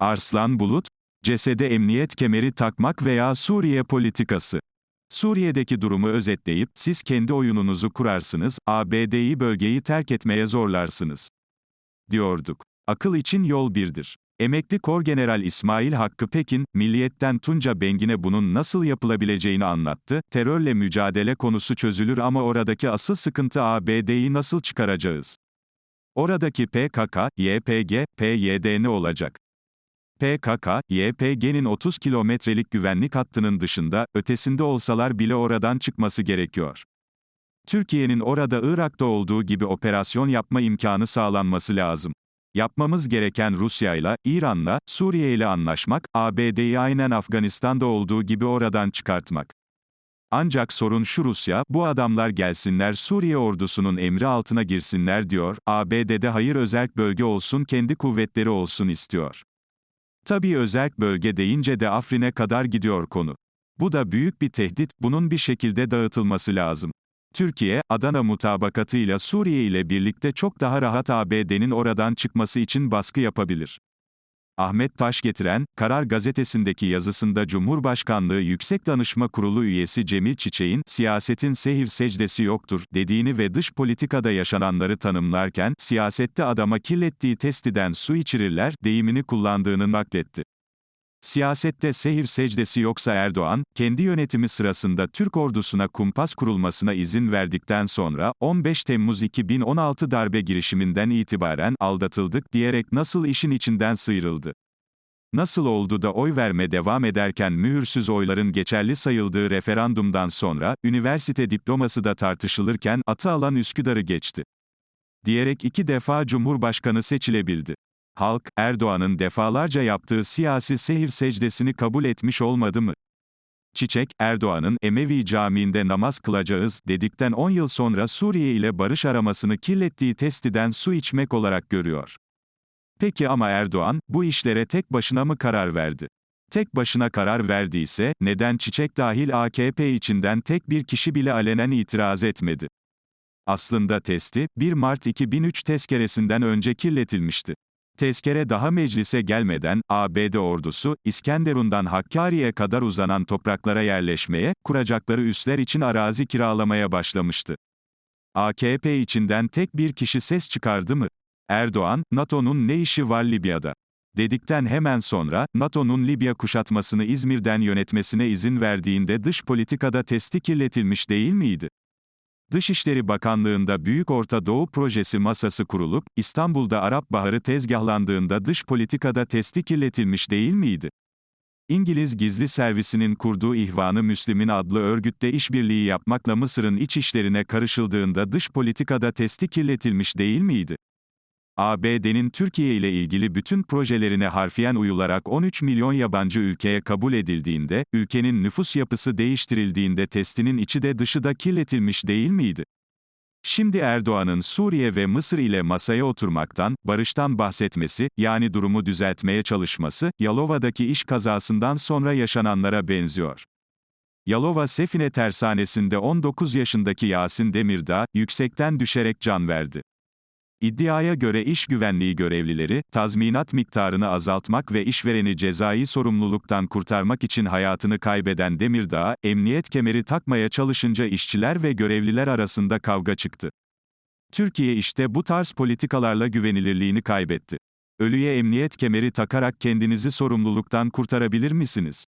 Arslan Bulut, cesede emniyet kemeri takmak veya Suriye politikası. Suriye'deki durumu özetleyip, siz kendi oyununuzu kurarsınız, ABD'yi bölgeyi terk etmeye zorlarsınız. Diyorduk. Akıl için yol birdir. Emekli Korgeneral İsmail Hakkı Pekin, Milliyet'ten Tunca Bengin'e bunun nasıl yapılabileceğini anlattı, terörle mücadele konusu çözülür ama oradaki asıl sıkıntı ABD'yi nasıl çıkaracağız? Oradaki PKK, YPG, PYD ne olacak? PKK, YPG'nin 30 kilometrelik güvenlik hattının dışında, ötesinde olsalar bile oradan çıkması gerekiyor. Türkiye'nin orada Irak'ta olduğu gibi operasyon yapma imkanı sağlanması lazım. Yapmamız gereken Rusya'yla, İran'la, Suriye ile anlaşmak, ABD'yi aynen Afganistan'da olduğu gibi oradan çıkartmak. Ancak sorun şu Rusya, bu adamlar gelsinler Suriye ordusunun emri altına girsinler diyor, ABD'de hayır özerk bölge olsun kendi kuvvetleri olsun istiyor. Tabii özerk bölge deyince de Afrin'e kadar gidiyor konu. Bu da büyük bir tehdit, bunun bir şekilde dağıtılması lazım. Türkiye, Adana mutabakatıyla Suriye ile birlikte çok daha rahat ABD'nin oradan çıkması için baskı yapabilir. Ahmet Taş getiren, Karar gazetesindeki yazısında Cumhurbaşkanlığı Yüksek Danışma Kurulu üyesi Cemil Çiçek'in, siyasetin sehir secdesi yoktur, dediğini ve dış politikada yaşananları tanımlarken, siyasette adama kirlettiği testiden su içirirler, deyimini kullandığını nakletti. Siyasette sehir secdesi yoksa Erdoğan, kendi yönetimi sırasında Türk ordusuna kumpas kurulmasına izin verdikten sonra, 15 Temmuz 2016 darbe girişiminden itibaren aldatıldık diyerek nasıl işin içinden sıyrıldı? Nasıl oldu da oy verme devam ederken mühürsüz oyların geçerli sayıldığı referandumdan sonra, üniversite diploması da tartışılırken, atı alan Üsküdar'ı geçti. Diyerek iki defa Cumhurbaşkanı seçilebildi. Halk, Erdoğan'ın defalarca yaptığı siyasi sehir secdesini kabul etmiş olmadı mı? Çiçek, Erdoğan'ın Emevi Camii'nde namaz kılacağız dedikten 10 yıl sonra Suriye ile barış aramasını kirlettiği testiden su içmek olarak görüyor. Peki ama Erdoğan, bu işlere tek başına mı karar verdi? Tek başına karar verdiyse, neden Çiçek dahil AKP içinden tek bir kişi bile alenen itiraz etmedi? Aslında testi, 1 Mart 2003 tezkeresinden önce kirletilmişti. Tezkere daha meclise gelmeden, ABD ordusu, İskenderun'dan Hakkari'ye kadar uzanan topraklara yerleşmeye, kuracakları üsler için arazi kiralamaya başlamıştı. AKP içinden tek bir kişi ses çıkardı mı? Erdoğan, NATO'nun ne işi var Libya'da? Dedikten hemen sonra, NATO'nun Libya kuşatmasını İzmir'den yönetmesine izin verdiğinde dış politikada testi kirletilmiş değil miydi? Dışişleri Bakanlığı'nda Büyük Orta Doğu Projesi masası kurulup, İstanbul'da Arap Baharı tezgahlandığında dış politikada testi kirletilmiş değil miydi? İngiliz gizli servisinin kurduğu İhvan-ı Müslim'in adlı örgütte işbirliği yapmakla Mısır'ın iç işlerine karışıldığında dış politikada testi kirletilmiş değil miydi? ABD'nin Türkiye ile ilgili bütün projelerine harfiyen uyularak 13 milyon yabancı ülkeye kabul edildiğinde, ülkenin nüfus yapısı değiştirildiğinde testinin içi de dışı da kirletilmiş değil miydi? Şimdi Erdoğan'ın Suriye ve Mısır ile masaya oturmaktan, barıştan bahsetmesi, yani durumu düzeltmeye çalışması, Yalova'daki iş kazasından sonra yaşananlara benziyor. Yalova Sefine Tersanesi'nde 19 yaşındaki Yasin Demirdağ, yüksekten düşerek can verdi. İddiaya göre iş güvenliği görevlileri, tazminat miktarını azaltmak ve işvereni cezai sorumluluktan kurtarmak için hayatını kaybeden Demirdağ, emniyet kemeri takmaya çalışınca işçiler ve görevliler arasında kavga çıktı. Türkiye işte bu tarz politikalarla güvenilirliğini kaybetti. Ölüye emniyet kemeri takarak kendinizi sorumluluktan kurtarabilir misiniz?